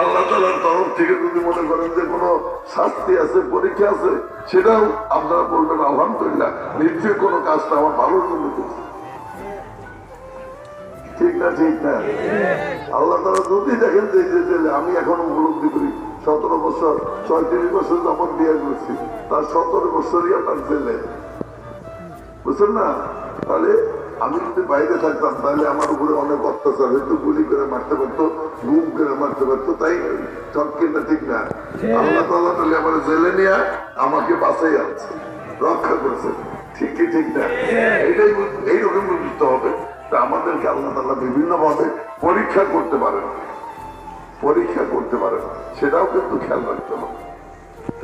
আল্লাহ তালার তরফ থেকে যদি মনে করেন যে কোনো শাস্তি আছে, পরীক্ষা আছে, সেটাও আপনারা বলবেন, আলহামদুলিল্লাহ, নিশ্চয়ই কোনো কাজটা আমার ভালোর জন্য করছে। ঠিক না দেখেন আমি এখনও সতেরো বছর বছর তার সতেরো বছরই বুঝছেন না? তাহলে আমি যদি বাইরে থাকতাম তাহলে আমার উপরে অনেক অত্যাচার হয়তো গুলি করে মারতে পারতো গুম করে মারতে পারতো তাই সব কিনা ঠিক না। আল্লাহ তাল্লাহ তাহলে আমার জেলে নিয়ে আমাকে বাঁচাই আছে রক্ষা করছে। ঠিক কি ঠিক না? এইটাই বুঝ- এইরকম বুঝতে হবে। তা আমাদেরকে আল্লাহ তাল্লাহ বিভিন্ন ভাবে পরীক্ষা করতে পারেন। পরীক্ষা করতে পারেন। সেটাও কিন্তু খেয়াল রাখতে হবে।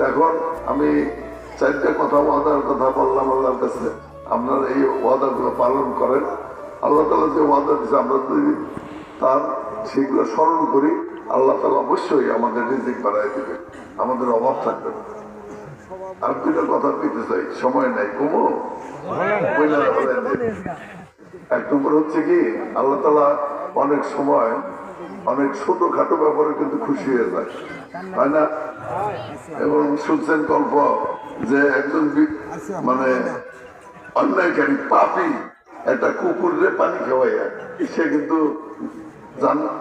এখন আমি চারটা কথা ওয়াদার কথা বললাম আল্লাহর কাছে। আপনারা এই ওয়াদাগুলো পালন করেন। আল্লাহ তালা যে ওয়াদা দিচ্ছে আমরা যদি তার সেগুলো স্মরণ করি, আল্লাহ তালা অবশ্যই আমাদের রিজিক বাড়াই দেবে আমাদের অভাব থাকবে না। আর দুইটা কথা পেতে চাই, সময় নাই, কমো। এক নম্বর হচ্ছে কি, আল্লাহ তালা অনেক সময় অনেক ছোটখাটো ব্যাপারে কিন্তু খুশি হয়ে যায়। তাই না? এবং শুনছেন গল্প যে একজন মানে অন্যায়কারী পাপি। একটা কুকুরে পানি খাওয়াইয়া সে কিন্তু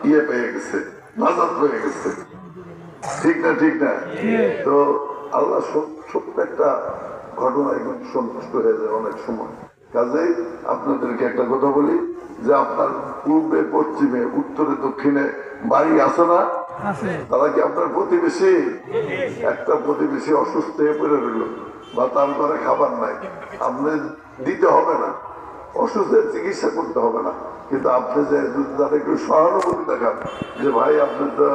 ইয়ে পেয়ে গেছে নাজাদ পেয়ে গেছে। ঠিক না ঠিক না? তো আল্লাহ ছোট্ট একটা ঘটনা কিন্তু সন্তুষ্ট হয়ে যায় অনেক সময়। কাজেই আপনাদেরকে একটা কথা বলি যে আপনার পূর্বে পশ্চিমে উত্তরে দক্ষিণে বাড়ি আছে না? তারা কি আপনার প্রতিবেশী? একটা প্রতিবেশী অসুস্থ হয়ে পড়ে রইল। বা তার ঘরে খাবার নাই। আপনি দিতে হবে না। অসুস্থের চিকিৎসা করতে হবে না। কিন্তু আপনি যে তাদের একটু সহানুভূতি দেখান যে ভাই আপনি তো